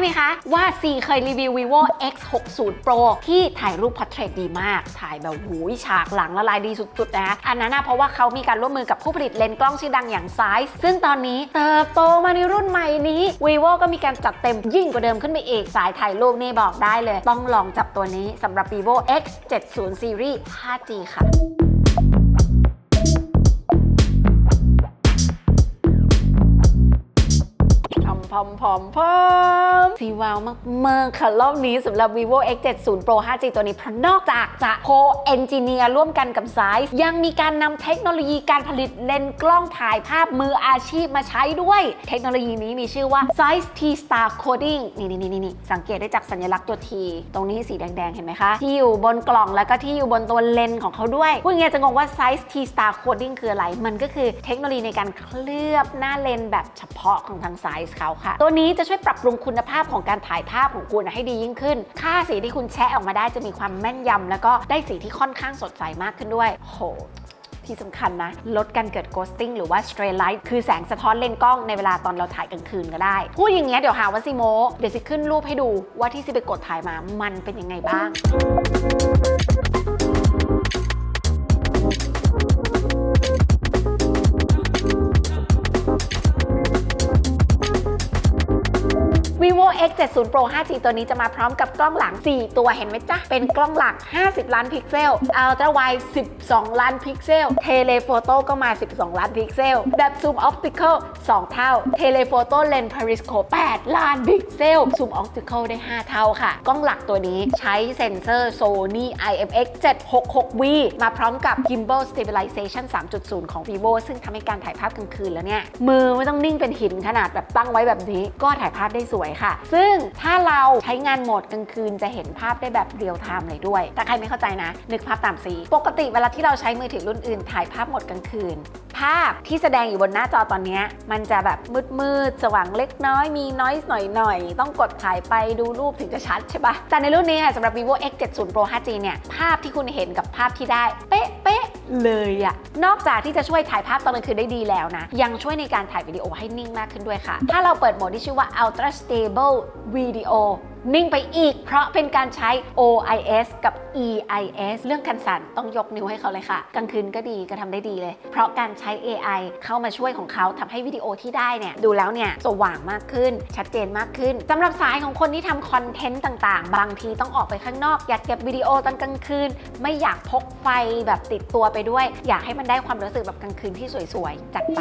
ไหมคะ ว่าซีเคยรีวิว vivo x 6 0 pro ที่ถ่ายรูปพอร์เทรตดีมาก ถ่ายแบบหูยฉากหลังละลายดีสุดๆนะคะอันนั้นนะเพราะว่าเขามีการร่วมมือกับผู้ผลิตเลนส์กล้องชื่อดังอย่าง Zeiss ซึ่งตอนนี้เติบโตมาในรุ่นใหม่นี้ vivo ก็มีการจัดเต็มยิ่งกว่าเดิมขึ้นไปอีกสายถ่ายรูปนี่บอกได้เลย ต้องลองจับตัวนี้สำหรับ vivo x 7 0 series 5G ค่ะ พอมพอมพอมพอมสีว้าวมาก ๆ ค่ะ รอบนี้สำหรับ vivo x 7 0 pro 5g ตัวนี้เพราะนอกจากจะโคเอนจิเนียร์ร่วมกันกับ Zeiss ยังมีการนำเทคโนโลยีการผลิตเลนส์กล้องถ่ายภาพมืออาชีพมาใช้ด้วย เทคโนโลยีนี้มีชื่อว่า Zeiss T Star Coding นี่นี่นี่นี่สังเกตได้จากสัญลักษณ์ตัว T ตรงนี้สีแดง ๆ เห็นไหมคะ ที่อยู่บนกล่องแล้วก็ที่อยู่บนตัวเลนส์ของเขาด้วยพูดง่ายจะงงว่า Zeiss T Star Coding คืออะไร มันก็คือเทคโนโลยีในการเคลือบหน้าเลนส์แบบเฉพาะของทาง Zeiss เขาค่ะ ตัวนี้จะช่วยปรับปรุงคุณภาพของการถ่ายภาพของคุณให้ดียิ่งขึ้น ค่าสีที่คุณแชะออกมาได้จะมีความแม่นยำแล้วก็ได้สีที่ค่อนข้างสดใสมากขึ้นด้วยโหที่สำคัญนะ ลดการเกิด ghosting หรือว่า stray light คือแสงสะท้อนเลนส์กล้องในเวลาตอนเราถ่ายกลางคืนก็ได้ พูดอย่างเงี้ยเดี๋ยวหาว่าซิโม เดี๋ยวสิขึ้นรูปให้ดูว่าที่ซิไปกดถ่ายมามันเป็นยังไงบ้าง x 7 0 pro 5g ตัวนี้จะมาพร้อมกับกล้องหลัง 4 ตัวเห็นไหมจ๊ะ เป็นกล้องหลัก 50 ล้านพิกเซล ultra wide 12 ล้านพิกเซล telephoto ก็มา 12 ล้านพิกเซล แบบ zoom optical 2 เท่า telephoto lens periscope 8 ล้านพิกเซล zoom optical ได้ 5 เท่าค่ะ กล้องหลักตัวนี้ใช้เซ็นเซอร์ Sony IMX 766V มาพร้อมกับ gimbal stabilization 3.0 ของ vivo ซึ่งทำให้การถ่ายภาพกลางคืนแล้วเนี่ย มือไม่ต้องนิ่งเป็นหินขนาดแบบตั้งไว้แบบนี้ ก็ถ่ายภาพได้สวยค่ะซึ่งถ้าเราใช้งานโหมดกลางคืนจะเห็นภาพได้แบบเรียลไทม์เลยด้วย แต่ใครไม่เข้าใจนะ นึกภาพตามสี ปกติเวลาที่เราใช้มือถือรุ่นอื่นถ่ายภาพหมดกลางคืน ภาพที่แสดงอยู่บนหน้าจอตอนนี้มันจะแบบมืดๆสว่างเล็กน้อยมีน้อยหน่อยๆ ต้องกดถ่ายไปดูรูปถึงจะชัดใช่ปะแต่ในรุ่นนี้ค่ะสำหรับ vivo x 7 0 pro 5g เนี่ยภาพที่คุณเห็นกับภาพที่ได้ เป๊ะเป๊ะๆเลยอะนอกจากที่จะช่วยถ่ายภาพตอนกลางคืนได้ดีแล้วนะ ยังช่วยในการถ่ายวิดีโอให้นิ่งมากขึ้นด้วยค่ะ ถ้าเราเปิดโหมดที่ชื่อว่า ultra stable video นิ่งไปอีก เพราะเป็นการใช้ OIS กับ EIS เรื่องคันสั่นต้องยกนิ้วให้เขาเลยค่ะกลางคืนก็ดีก็ทำได้ดีเลย เพราะการใช้ AI เข้ามาช่วยของเขาทำให้วิดีโอที่ได้เนี่ยดูแล้วเนี่ยสว่างมากขึ้น ชัดเจนมากขึ้นสำหรับสายของคนที่ทำคอนเทนต์ต่างๆ บางทีต้องออกไปข้างนอก อยากเก็บวิดีโอตอนกลางคืน ไม่อยากพกไฟแบบติดตัวไปด้วย อยากให้มันได้ความรู้สึกแบบกลางคืนที่สวยๆ จัดไป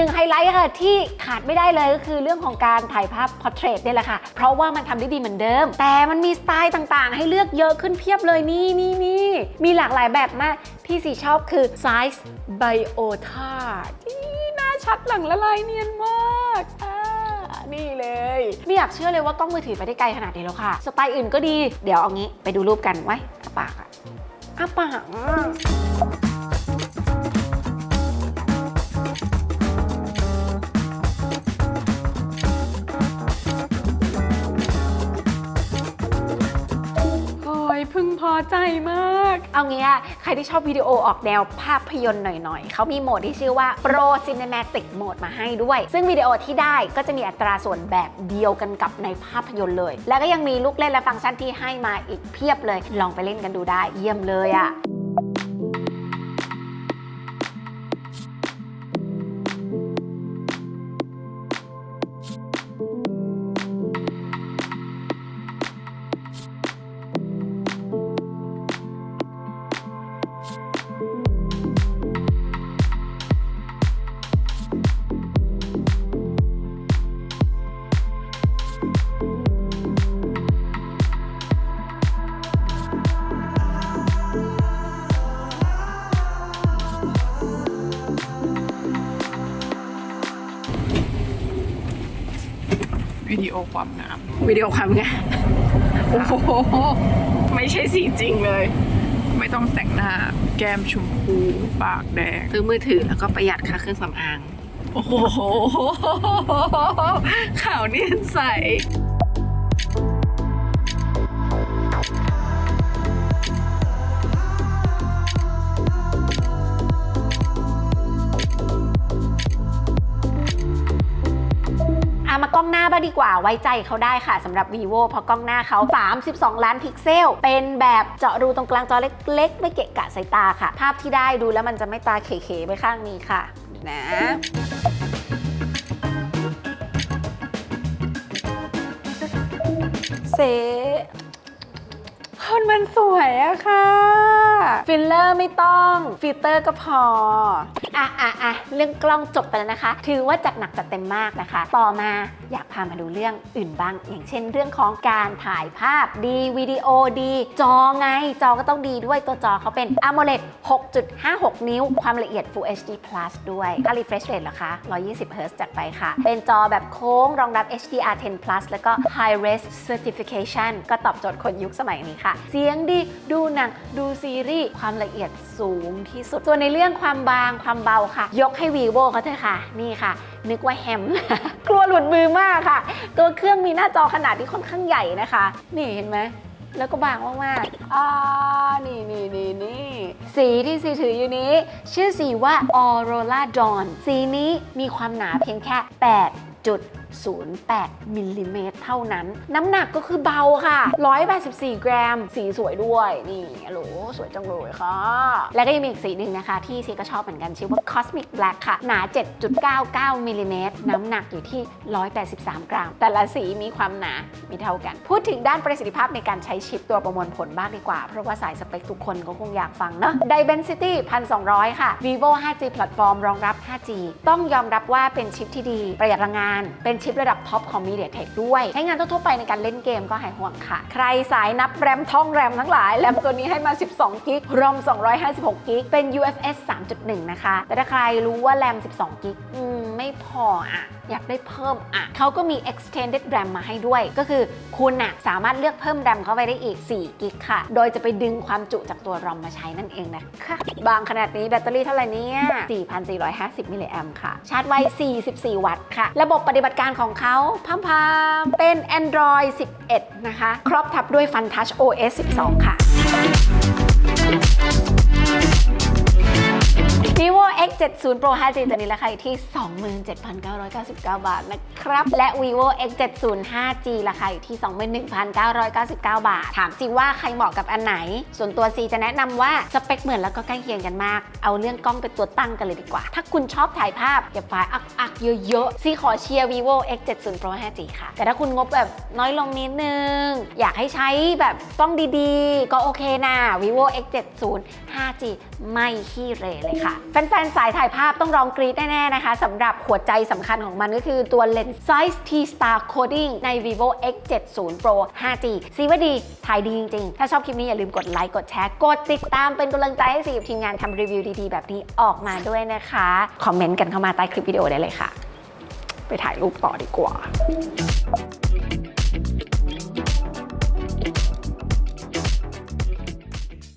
หนึ่งไฮไลท์ค่ะที่ขาดไม่ได้เลยก็คือเรื่องของการถ่ายภาพพอร์เทรตนี่ยแหละค่ะ เพราะว่ามันทำได้ดีเหมือนเดิม แต่มันมีสไตล์ต่างๆ ให้เลือกเยอะขึ้นเพียบเลยนี่นี่นี่มีหลากหลายแบบมากที่สีชอบคือ Size Biota นี่หน้าชัดหลังละลายเนียนมากนี่เลย ไม่อยากเชื่อเลยว่ากล้องมือถือไปได้ไกลขนาดนี้แล้วค่ะ สไตล์อื่นก็ดี เดี๋ยวเอางี้ไปดูรูปกันไว้อ้าปากอะอ้าปาก ใจมาก เอางี้อะใครที่ชอบวิดีโอออกแนวภาพยนตร์หน่อยๆ เขามีโหมดที่ชื่อว่า Pro Cinematic Mode มาให้ด้วย ซึ่งวิดีโอที่ได้ก็จะมีอัตราส่วนแบบเดียวกันกับในภาพยนตร์เลย แล้วก็ยังมีลูกเล่นและฟังก์ชันที่ให้มาอีกเพียบเลย ลองไปเล่นกันดูได้เยี่ยมเลยอะ่ะ ความงาม วิดีโอความงาม โอ้โห ไม่ใช่สีจริงเลย ไม่ต้องแต่งหน้า แก้มชมพูปากแดง ซื้อมือถือแล้วก็ประหยัดค่าเครื่องสำอาง โอ้โหขาวเนียนใส บ้างดีกว่าไว้ใจเขาได้ค่ะสำหรับ vivo เพราะกล้องหน้าเขา 32 ล้านพิกเซล เป็นแบบเจาะรูตรงกลางจอเล็กๆ ไม่เกะกะสายตาค่ะ ภาพที่ได้ดูแล้วมันจะไม่ตาเขๆไปข้างนี้ค่ะนะเซคนมันสวยอะค่ะ ฟิลเลอร์ไม่ต้องฟิลเตอร์ก็พอ อะอะอะเรื่องกล้องจบไปแล้วนะคะ ถือว่าจัดหนักจัดเต็มมากนะคะ ต่อมาอยากพามาดูเรื่องอื่นบ้าง อย่างเช่น เรื่องของการถ่ายภาพดีวิดีโอดี จอไง จอก็ต้องดีด้วยตัวจอเขาเป็น AMOLED 6.56 นิ้ว ความละเอียด Full HD Plus ด้วยค่า refresh rate เหรอคะ 120 Hz จัดไปค่ะ เป็นจอแบบโค้งรองรับ HDR10 Plus แล้วก็ High Res Certification ก็ตอบโจทย์คนยุคสมัยนี้ค่ะ เสียงดีดูหนังดูซีรีส์ความละเอียดสูงที่สุด ส่วนในเรื่องความบางความเบาค่ะ ยกให้ vivo เขาเถอะค่ะ นี่ค่ะ นึกว่าแฮม กลัวหลุดมือมากค่ะ ตัวเครื่องมีหน้าจอขนาดที่ค่อนข้างใหญ่นะคะ นี่เห็นไหมแล้วก็บางมากๆอ่านี่นี่นี่นี่สีที่สีถืออยู่นี้ ชื่อสีว่า Aurora Dawn สีนี้มีความหนาเพียงแค่ 8.08มิลลิเมตรเท่านั้น น้ำหนักก็คือเบาค่ะ 184 กรัม สีสวยด้วย นี่โหลสวยจังเลยค่ะ แล้วก็ยังมีอีกสีหนึ่งนะคะ ที่ซีก็ชอบเหมือนกันชื่อว่า Cosmic Black ค่ะ หนา 7.99มิลลิเมตรน้ำหนักอยู่ที่ 183 กรัม แต่ละสีมีความหนาไม่เท่ากัน พูดถึงด้านประสิทธิภาพในการใช้ชิปตัวประมวลผลบ้างดีกว่า เพราะว่าสายสเปคทุกคนก็คงอยากฟังเนอะ Dimensity 1200 ค่ะ Vivo 5G Platform รองรับ 5G ต้องยอมรับว่าเป็นชิปที่ดี ประหยัดพลังงาน เป็นชิประดับท็อปของ MediaTek ด้วย ใช้งานทั่วๆไปในการเล่นเกมก็หายห่วงค่ะ ใครสายนับแรมท่องแรมทั้งหลาย แรมตัวนี้ให้มา 12กิกรอม256กิกเป็น UFS 3.1 นะคะ แต่ถ้าใครรู้ว่าแรม 12กิกอืมไม่พออะอยากได้เพิ่มอะเขาก็มี extended RAM มาให้ด้วย ก็คือคุณน่ะสามารถเลือกเพิ่ม RAM เข้าไปได้อีก 4 กิกค่ะ โดยจะไปดึงความจุจากตัว ROM มาใช้นั่นเองนะคะบางขนาดนี้แบตเตอรี่เท่าไหร่เนี่ย 4,450 มิลลิแอมค่ะ ชาร์จไว 44 วัตต์ค่ะ ระบบปฏิบัติการของเขาพัมพามเป็น Android 11 นะคะ ครอบทับด้วย Fun Touch OS 12 ค่ะ vivo x 7 0 pro 5g ตัวนี้ราคาอยู่ที่ 27,999 บาทนะครับ และ vivo x 7 0 5g ราคาอยู่ที่ 21,999 บาท ถามสิว่าใครเหมาะกับอันไหน ส่วนตัว C จะแนะนำว่าสเปคเหมือนแล้วก็ใกล้เคียงกันมาก เอาเรื่องกล้องเป็นตัวตั้งกันเลยดีกว่า ถ้าคุณชอบถ่ายภาพเก็บไฟล์อักๆเยอะๆ C ขอเชียร์ vivo x 7 0 pro 5g ค่ะ แต่ถ้าคุณงบแบบน้อยลงนิดนึง อยากให้ใช้แบบกล้องดีๆ ก็โอเคนะ vivo x 7 0 5g ไม่ขี้เหรเลยค่ะแฟนๆ สายถ่ายภาพต้องร้องกรี๊ดแน่ๆ นะคะสำหรับหัวใจสำคัญของมันก็คือตัวเลนส์ Size T Star Coding ใน vivo x 7 0 pro 5g ซีว่าดีถ่ายดีจริงๆ ถ้าชอบคลิปนี้อย่าลืมกดไลค์ กดแชร์ กดติดตามเป็นกำลังใจให้ซีกับทีมงานทำรีวิวดีๆ แบบนี้ออกมาด้วยนะคะ คอมเมนต์กันเข้ามาใต้คลิปวิดีโอได้เลยค่ะ ไปถ่ายรูปต่อดีกว่า